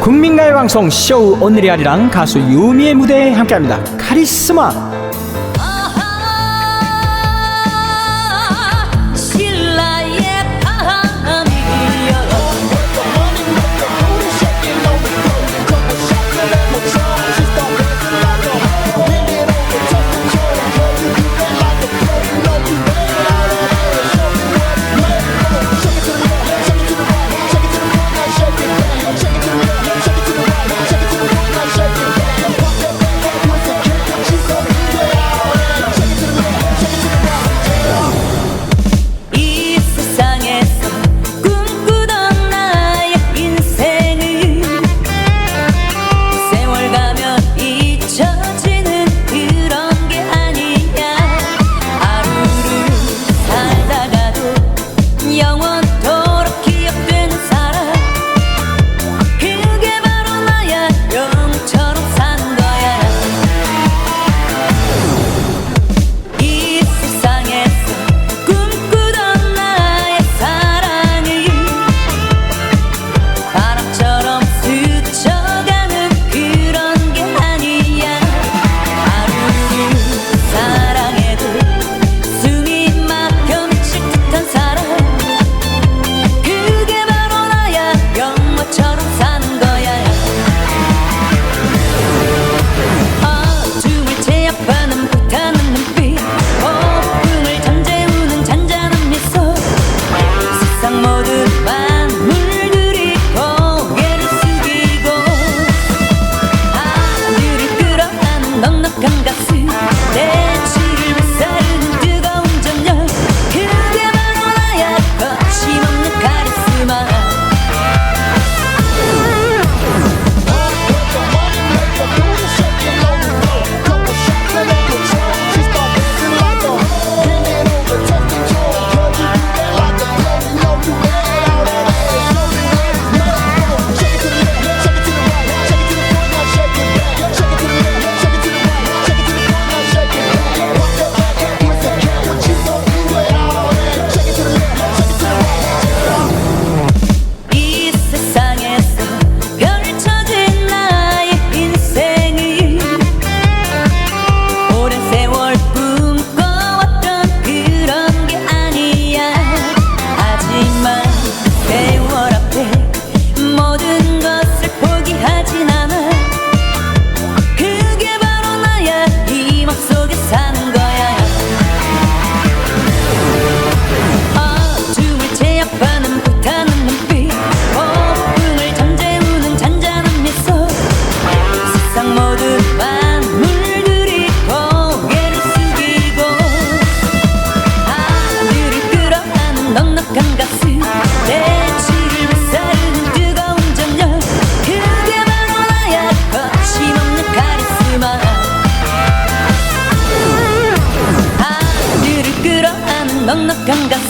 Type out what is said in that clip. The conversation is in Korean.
국민가요방송 쇼 오늘이 아리랑 가수 유미의 무대에 함께합니다. 카리스마 ang